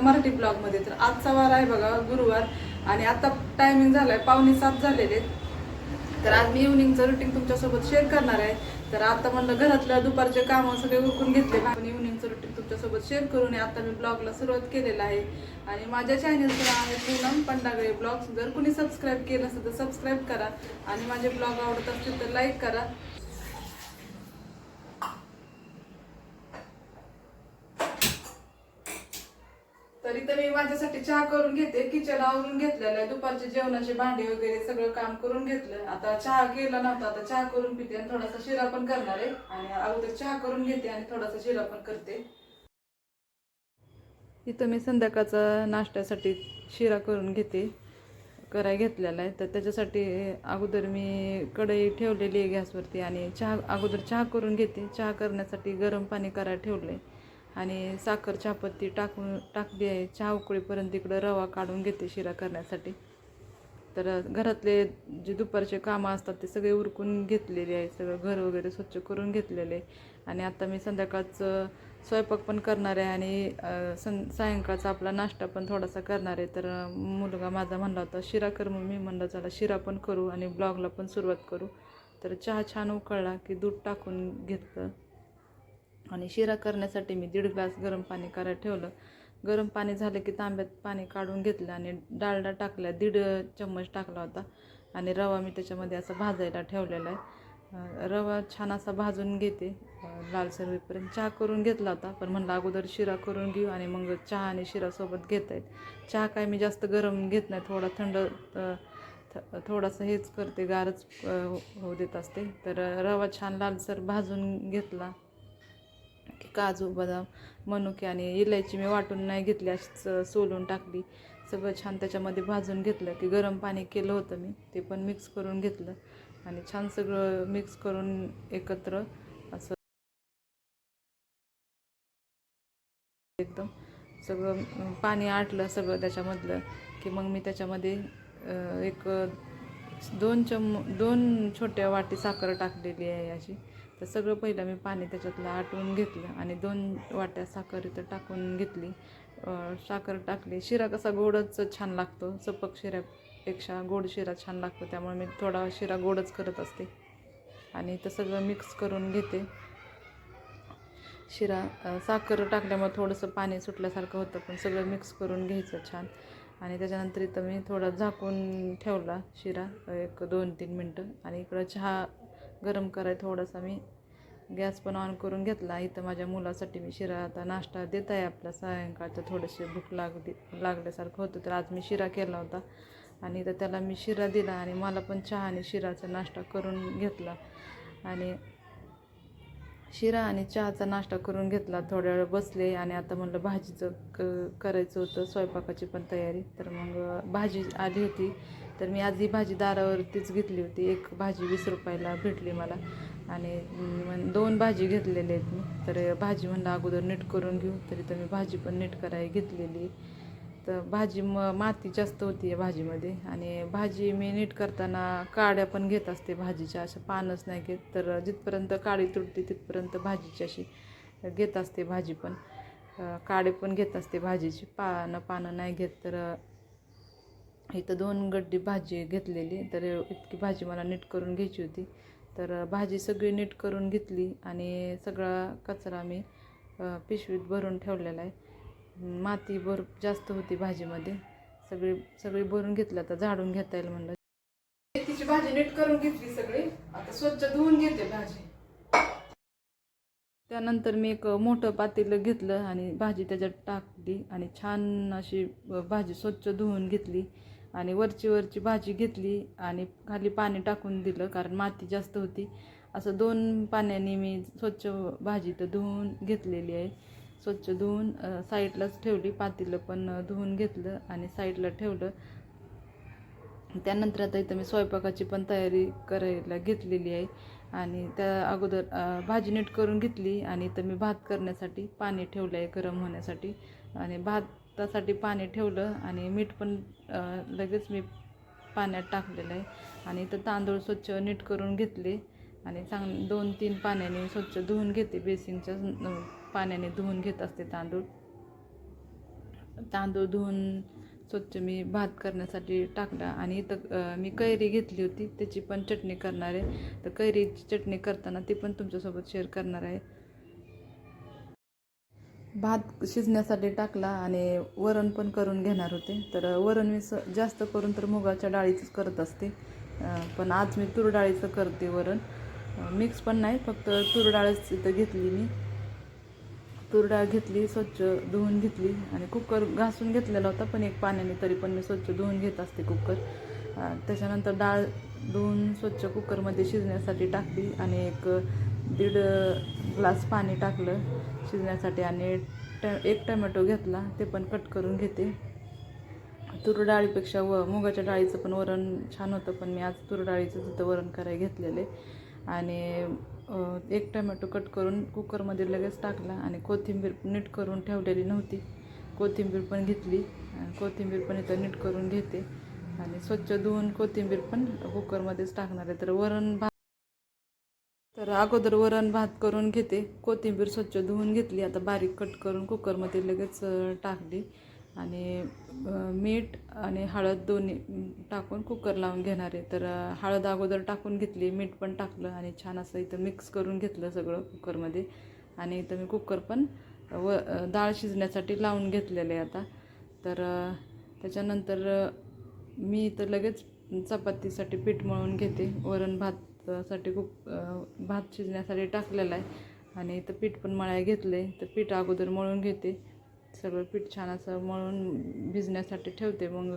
एका मराठी ब्लॉगमध्ये? तर आजचा वार आहे बघा गुरुवार. आणि आता टायमिंग झाला आहे पावणे सात झालेले आहेत. तर आज मी इव्हनिंगचं रुटीन तुमच्यासोबत शेअर करणार आहे. तर आता म्हणलं घरातलं दुपारचे कामं सगळे उरकून घेतले. आपण इव्हनिंगचं रुटीन तुमच्यासोबत शेअर करून आता मी ब्लॉगला सुरुवात केलेला आहे. आणि माझ्या चॅनलचं नाव आहे पूनम पंडागळे ब्लॉग्स जर कुणी सबस्क्राईब केलं असेल तर सबस्क्राईब करा. आणि माझे ब्लॉग आवडत असतील तर लाईक करा. तरी तर मी माझ्यासाठी चहा करून घेते किचन आवरून घेतलेलं आहे दुपारचे जेवणाचे भांडे वगैरे सगळं काम करून घेतलं. आता चहा केला नव्हता आता चहा करून पिते आणि थोडासा शिरा पण करणार आहे. आणि अगोदर चहा करून घेते आणि थोडासा शिरा पण करते. इथं मी संध्याकाळचा नाश्त्यासाठी शिरा करून घेते कराय घेतलेला आहे. तर त्याच्यासाठी अगोदर मी कढई ठेवलेली आहे गॅसवरती आणि चहा अगोदर चहा करून घेते. चहा करण्यासाठी गरम पाणी करायला ठेवलं आहे आणि साखर चहापत्ती टाकून टाकली आहे चहा उकळीपर्यंत इकडं रवा काढून घेते शिरा करण्यासाठी. तर घरातले जे दुपारचे कामं असतात ते सगळे उरकून घेतलेले आहे. सगळं घर वगैरे स्वच्छ करून घेतलेले आहे. आणि आता मी संध्याकाळचं स्वयंपाक पण करणार आहे आणि सं सायंकाळचा आपला नाश्ता पण थोडासा करणार आहे. तर मुलगा माझा म्हणला होता शिरा कर मग. मी म्हणलं चला शिरा पण करू आणि ब्लॉगला पण सुरुवात करू. तर चहा छान उकळला की दूध टाकून घेतलं. आणि शिरा करण्यासाठी मी दीड ग्लास गरम पाणी करायला ठेवलं. गरम पाणी झालं की तांब्यात पाणी काढून घेतलं आणि डालडा टाकला दीड चम्मच टाकला होता. आणि रवा मी त्याच्यामध्ये असं भाजायला ठेवलेला आहे. रवा छान असा भाजून घेते. लालसर होईपर्यंत चहा करून घेतला होता पण म्हणलं अगोदर शिरा करून घेऊ आणि मग चहा आणि शिरासोबत घेता येत चहा काय मी जास्त गरम घेत नाही थोडा थंड थ थोडासा हेच करते गारच होऊ देत असते. तर रवा छान लालसर भाजून घेतला. काजू बदाम मनुके आणि इलायची मी वाटून नाही घेतली अशीच सोलून टाकली. सगळं छान त्याच्यामध्ये भाजून घेतलं की गरम पाणी केलं होतं मी ते पण मिक्स करून घेतलं. आणि छान सगळं मिक्स करून एकत्र असं एकदम सगळं पाणी आटलं सगळं त्याच्यामधलं की मग मी त्याच्यामध्ये एक दोन चम दोन छोट्या वाटी साखर टाकलेली आहे अशी. तर सगळं पहिलं मी पाणी त्याच्यातलं आटवून घेतलं आणि दोन वाट्या साखर इथं टाकून घेतली. साखर टाकली. शिरा कसा गोडच छान लागतो. सपक शिऱ्यापेक्षा गोड शिरा छान लागतो. त्यामुळे मी थोडा शिरा गोडच करत असते. आणि इथं सगळं मिक्स करून घेते. शिरा साखर टाकल्यामुळे थोडंसं पाणी सुटल्यासारखं होतं पण सगळं मिक्स करून घ्यायचं छान. आणि त्याच्यानंतर इथं मी थोडा झाकून ठेवला शिरा एक दोन तीन मिनटं. आणि इकडं चहा गरम कराय थोडासा मी गॅस पण ऑन करून घेतला. इथं माझ्या मुलासाठी मी शिरा आता नाश्ता देत आहे आपला. सायंकाळचं थोडीशी भूक लागली लागल्यासारखं होतं तर आज मी शिरा केला होता. आणि तर त्याला मी शिरा दिला आणि मला पण चहा आणि शिराचा नाश्ता करून घेतला. आणि शिरा आणि चहाचा नाश्ता करून घेतला. थोड्या वेळ बसले आणि आता म्हणलं भाजीचं क करायचं होतं. स्वयंपाकाची पण तयारी. तर मग भाजी आली होती. तर मी आज ही भाजी दारावरतीच घेतली होती. एक भाजी वीस रुपयाला भेटली मला. आणि मग दोन भाजी घेतलेले आहेत मी. तर भाजी म्हणलं अगोदर नीट करून घेऊ. तरी तर मी भाजी पण नीट करायला घेतलेली तर भाजी म माती जास्त होती आहे भाजीमध्ये. आणि भाजी मी नीट करताना काड्या पण घेत असते भाजीच्या. अशा पानच नाही घेत तर जिथपर्यंत काळी तुटते तिथपर्यंत भाजीची अशी घेत असते भाजी पण. अं, काडे पण घेत असते भाजीची. पानं पानं नाही घेत तर इथं दोन गड्डी भाजी घेतलेली तर इतकी भाजी मला नीट करून घ्यायची होती. तर भाजी सगळी नीट करून घेतली आणि सगळा कचरा मी पिशवीत भरून ठेवलेला आहे. माती भर जास्त होती भाजीमध्ये. सगळी सगळी भरून घेतलं आता झाडून घेता येईल म्हणलं. तिची भाजी नीट करून घेतली सगळी. आता स्वच्छ धुवून घेते भाजी. त्यानंतर मी एक मोठं पातेलं घेतलं आणि भाजी त्याच्यात टाकली आणि छान अशी भाजी स्वच्छ धुवून घेतली आणि वरची वरची भाजी घेतली आणि खाली पाणी टाकून दिलं कारण माती जास्त होती. असं दोन पाण्याने मी स्वच्छ भाजी तर धुवून घेतलेली आहे. स्वच्छ धुवून साईडलाच ठेवली पातेलं पण धुवून घेतलं आणि साईडला ठेवलं. त्यानंतर आता इथं मी स्वयंपाकाची पण तयारी करायला घेतलेली आहे. आणि त्या अगोदर भाजी नीट करून घेतली आणि इथं मी भात करण्यासाठी पाणी ठेवलं आहे गरम होण्यासाठी. आणि भातासाठी पाणी ठेवलं आणि मीठ पण लगेच मी पाण्यात टाकलेलं आहे. आणि इथं तांदूळ स्वच्छ नीट करून घेतले आणि चांग दोन तीन पाण्याने स्वच्छ धुवून घेते बेसिनच्या पाण्याने धुवून घेत असते तांदूळ. तांदूळ धुवून स्वच्छ मी भात करण्यासाठी टाकला आणि इथं मी कैरी घेतली होती त्याची पण चटणी करणार आहे. तर कैरीची चटणी करताना ती पण तुमच्यासोबत शेअर करणार आहे. भात शिजण्यासाठी टाकला आणि वरण पण करून घेणार होते. तर वरण मी स जास्त करून तर मुगाच्या डाळीचंच करत असते. पण आज मी तूर डाळीचं करते वरण. मिक्स पण नाही फक्त तूर डाळच इथं घेतली मी. तूर डाळ घेतली स्वच्छ धुवून घेतली आणि कुकर घासून घेतलेला होता पण एक पाण्याने तरी पण मी स्वच्छ धुवून घेत असते कुकर. त्याच्यानंतर डाळ धुवून स्वच्छ कुकरमध्ये शिजण्यासाठी टाकली आणि एक दीड ग्लास पाणी टाकलं शिजण्यासाठी आणि ट एक टमॅटो घेतला ते पण कट करून घेते. तूर डाळीपेक्षा व मुगाच्या डाळीचं पण वरण छान होतं पण मी आज तूर डाळीचं तिथं वरण करायला घेतलेले. आणि एक टमॅटो कट करून कुकरमध्ये लगेच टाकला आणि कोथिंबीर नीट करून ठेवलेली नव्हती. कोथिंबीर पण घेतली आणि कोथिंबीर पण इथं नीट करून घेते. आणि स्वच्छ धुवून कोथिंबीर पण कुकरमध्येच टाकणार आहे. तर वरण भात तर अगोदर वरण भात करून घेते. कोथिंबीर स्वच्छ धुवून घेतली. आता बारीक कट करून कुकरमध्ये लगेच टाकली. आणि मीठ आणि हळद दोन्ही टाकून कुकर लावून घेणार आहे. तर हळद अगोदर टाकून घेतली मीठ पण टाकलं आणि छान असं इथं मिक्स करून घेतलं सगळं कुकरमध्ये आणि इथं मी कुकर पण व डाळ शिजण्यासाठी लावून घेतलेलं आहे आता. तर त्याच्यानंतर मी इथं लगेच चपातीसाठी पीठ मळून घेते. वरण भातसाठी कुक भात शिजण्यासाठी टाकलेला आहे. आणि इथं पीठ पण मळाय घेतलं आहे तर पीठ अगोदर मळून घेते. सगळं पीठ छान असं मळून भिजण्यासाठी ठेवते. मग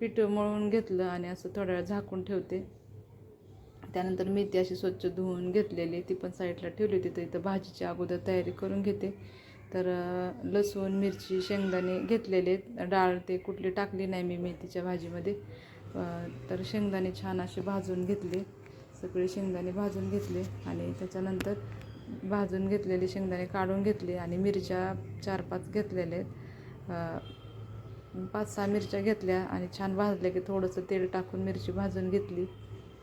पीठ मळून घेतलं आणि असं थोड्या वेळ झाकून ठेवते. त्यानंतर मेथी अशी स्वच्छ धुवून घेतलेली ती पण साईडला ठेवली होती. तर इथं भाजीची अगोदर तयारी करून घेते. तर लसूण मिरची शेंगदाणे घेतलेले डाळ ते कुठली टाकली नाही मी मेथीच्या भाजीमध्ये. तर शेंगदाणे छान असे भाजून घेतले. सगळे शेंगदाणे भाजून घेतले आणि त्याच्यानंतर भाजून घेतलेले शेंगदाणे काढून घेतले आणि मिरच्या चार पाच घेतलेले. आहेत पाच सहा मिरच्या घेतल्या आणि छान भाजल्या की थोडंसं तेल टाकून मिरची भाजून घेतली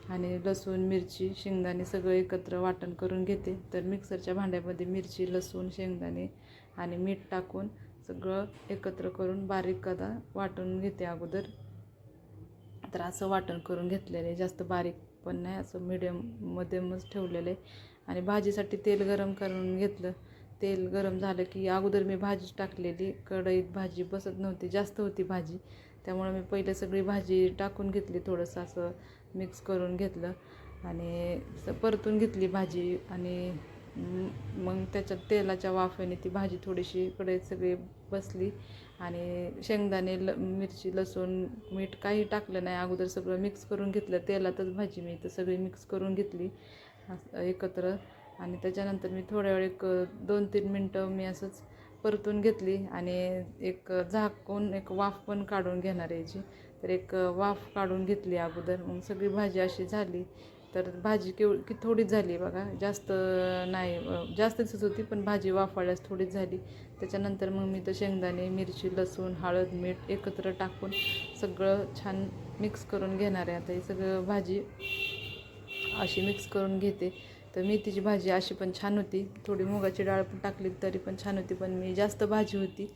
आणि लसूण मिरची शेंगदाणे सगळं एकत्र वाटण करून घेते. तर मिक्सरच्या भांड्यामध्ये मिरची लसूण शेंगदाणे आणि मीठ टाकून सगळं एकत्र करून बारीक कदा वाटून घेते अगोदर. तर असं वाटण करून घेतलेले जास्त बारीक पण नाही असं मिडियम मध्यमच ठेवलेलं आहे. आणि भाजीसाठी तेल गरम करून घेतलं. तेल गरम झालं की अगोदर मी भाजी टाकलेली. कढईत भाजी बसत नव्हती जास्त होती भाजी. त्यामुळे मी पहिले सगळी भाजी टाकून घेतली थोडंसं असं मिक्स करून घेतलं. आणि असं परतून घेतली भाजी आणि मग त्याच्यात तेलाच्या वाफेने ती भाजी थोडीशी इकडे सगळी बसली. आणि शेंगदाणे ल मिरची लसूण मीठ काही टाकलं नाही. अगोदर सगळं मिक्स करून घेतलं. तेलातच भाजी मी तर सगळी मिक्स करून घेतली. असं एकत्र. आणि त्याच्यानंतर मी थोड्या वेळ एक दोन तीन मिनटं मी असंच परतून घेतली. आणि एक झाकून एक वाफ पण काढून घेणार याची. तर एक वाफ काढून घेतली अगोदर. मग सगळी भाजी अशी झाली. तर भाजी केव की थोडीच झाली बघा. जास्त नाही जास्त जास्तच होती पण भाजी वाफाळ्यास थोडीच झाली. त्याच्यानंतर मग मी तर शेंगदाणे मिरची लसूण हळद मीठ एकत्र टाकून सगळं छान मिक्स करून घेणार आहे. आता हे सगळं भाजी अशी मिक्स करून घेते. तर मेथीची भाजी अशी पण छान होती. थोडी मुगाची डाळ पण टाकली तरी पण छान होती पण मी जास्त भाजी होती.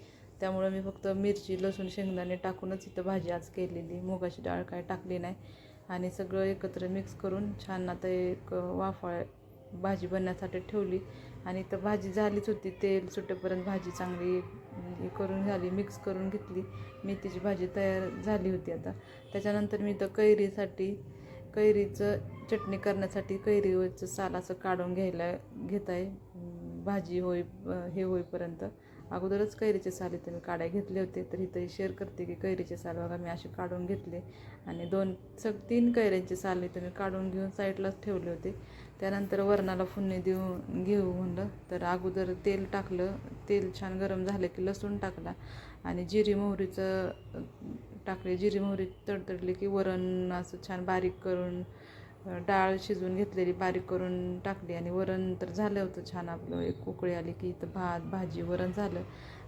त्यामुळं मी फक्त मिरची लसूण शेंगदाणे टाकूनच इथं भाजी आज केलेली. मुगाची डाळ काय टाकली नाही. आणि सगळं एकत्र मिक्स करून छान आता एक वाफाळ भाजी बनण्यासाठी ठेवली. आणि तर भाजी झालीच होती तेल सुटेपर्यंत भाजी चांगली हे करून झाली मिक्स करून घेतली. मेथीची भाजी तयार झाली होती आता. त्याच्यानंतर मी तर कैरीसाठी कैरीचं चटणी करण्यासाठी कैरीवरचं साल असं काढून घ्यायला घेत आहे. भाजी होई हे होईपर्यंत. अगोदरच कैरीचे साल इथं मी काढाय घेतले होते तर इथं शेअर करते की कैरीचे साल बघा मी असे काढून घेतले. आणि दोन सग तीन कैऱ्यांचे साल इथं मी काढून घेऊन साईडलाच ठेवले होते. त्यानंतर वरणाला फुन्ने देऊन घेऊ म्हणलं तर अगोदर तेल टाकलं तेल छान गरम झालं की लसूण टाकला. आणि जिरी मोहरीचं टाकले. जिरी मोहरी तडतडली की वरण असं छान बारीक करून डाळ शिजवून घेतलेली बारीक करून टाकली आणि वरण तर झालं होतं छान आपलं. एक उकळी आली की इथं भात भाजी वरण झालं.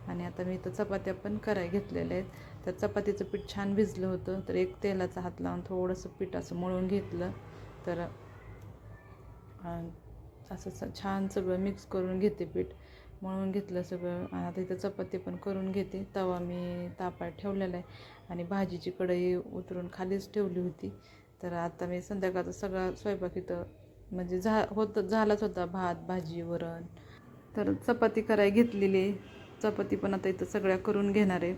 आणि आता मी इथं चपात्या पण कराय घेतलेल्या आहेत. तर चपातीचं पीठ छान भिजलं होतं तर एक तेलाचा हात लावून थोडंसं पीठ असं मळून घेतलं. तर असं स- छान सगळं मिक्स करून घेते पीठ. मळून घेतलं सगळं. आणि आता इथं चपाती पण करून घेते. तवा मी तापात ठेवलेला आहे. आणि भाजीची कढई उतरून खालीच ठेवली होती. तर आता मी संध्याकाळचा सगळा स्वयंपाक इथं म्हणजे झा होत झालाच होता भात भाजी वरण. तर चपाती कराय घेतलेली आहे. चपाती पण आता इथं सगळ्या करून घेणार आहे.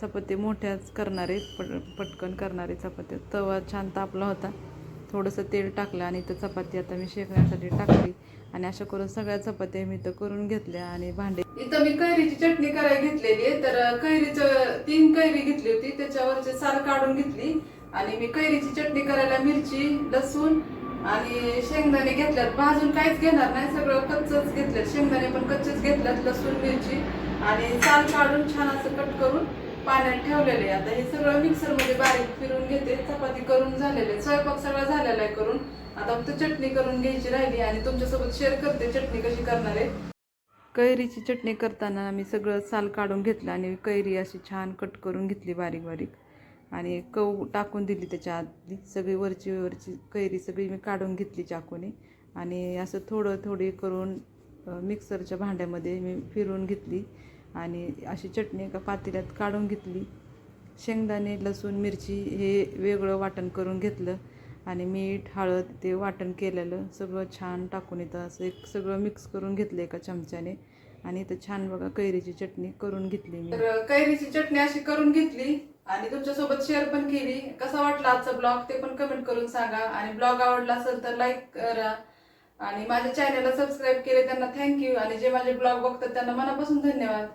चपाती मोठ्याच करणार आहे पट पटकन करणारे चपात्या तवा छान तापला होता. थोडंसं तेल टाकलं आणि इथं चपाती आता मी शेकण्यासाठी टाकली. आणि अशा करून सगळ्या चपात्या मी इथं करून घेतल्या आणि भांडे. इथं मी कैरीची चटणी करायला घेतलेली आहे. तर कैरीचं तीन कैरी घेतली होती. त्याच्यावरचे साल काढून घेतली. आणि मी कैरीची चटणी करायला मिरची लसूण आणि शेंगदाणे घेतल्यात. भाजून काहीच घेणार नाही. सगळं कच्चच घेतलं शेंगदाणे पण कच्चेच घेतल्यात लसूण मिरची आणि साल काढून छान असं कट करून पाण्यात ठेवलेले आता हे सगळं मिक्सरमध्ये बारीक फिरून घेते. चपाती करून झालेले. स्वयंपाक सगळा झालेला आहे करून. आता फक्त चटणी करून घ्यायची राहिली आणि तुमच्यासोबत शेअर करते. चटणी कशी करणार आहे. कैरीची चटणी करताना आम्ही सगळं साल काढून घेतलं आणि कैरी अशी छान कट करून घेतली बारीक बारीक. आणि कव टाकून दिली त्याच्या आधी. सगळी वरची वरची कैरी सगळी मी काढून घेतली चाकूने. आणि असं थोडं थोडी करून मिक्सरच्या भांड्यामध्ये मी फिरवून घेतली. आणि अशी चटणी एका पातेल्यात काढून घेतली. शेंगदाणे लसूण मिरची हे वेगळं वाटण करून घेतलं. आणि मीठ हळद ते वाटण केलेलं सगळं छान टाकून येतं असं एक सगळं मिक्स करून घेतलं एका चमच्याने. आणि इथं छान बघा कैरीची चटणी करून घेतली मी. कैरीची चटणी अशी करून घेतली. आणि तुमच्यासोबत शेअर पण केली. कसा वाटला आजचा ब्लॉग ते पण कमेंट करून सांगा. आणि ब्लॉग आवडला असेल तर लाईक करा. आणि माझ्या चॅनलला सबस्क्राईब केले त्यांना थँक्यू आणि जे माझे ब्लॉग बघतात त्यांना मनापासून धन्यवाद.